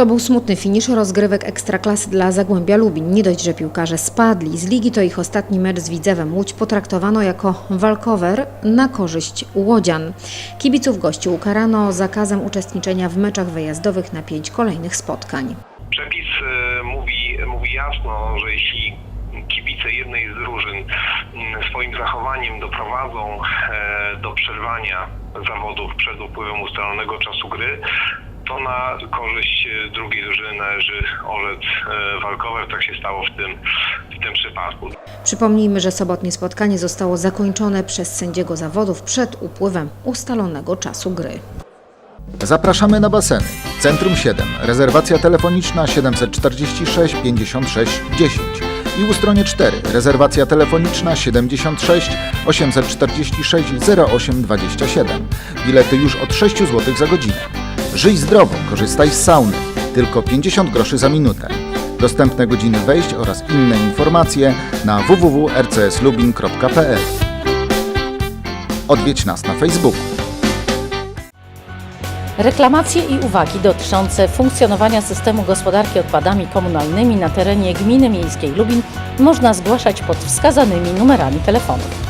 To był smutny finisz rozgrywek Ekstraklasy dla Zagłębia Lubin. Nie dość, że piłkarze spadli z ligi, to ich ostatni mecz z Widzewem Łódź potraktowano jako walkover na korzyść Łodzian. Kibiców gości ukarano zakazem uczestniczenia w meczach wyjazdowych na pięć kolejnych spotkań. Przepis e, mówi, mówi jasno, że jeśli kibice jednej z drużyn mm, swoim zachowaniem doprowadzą e, do przerwania zawodów przed upływem ustalonego czasu gry, to na korzyść e, drugiej drużyny należy orzec e, walkowe. Tak się stało w tym, w tym przypadku. Przypomnijmy, że sobotnie spotkanie zostało zakończone przez sędziego zawodów przed upływem ustalonego czasu gry. Zapraszamy na baseny. Centrum 7. Rezerwacja telefoniczna 746 56 10. I u stronie 4. Rezerwacja telefoniczna 76 846 08 27. Bilety już od 6 zł za godzinę. Żyj zdrowo, korzystaj z sauny. Tylko 50 groszy za minutę. Dostępne godziny wejść oraz inne informacje na www.rcslubin.pl. Odwiedź nas na Facebooku. Reklamacje i uwagi dotyczące funkcjonowania systemu gospodarki odpadami komunalnymi na terenie Gminy Miejskiej Lubin można zgłaszać pod wskazanymi numerami telefonów.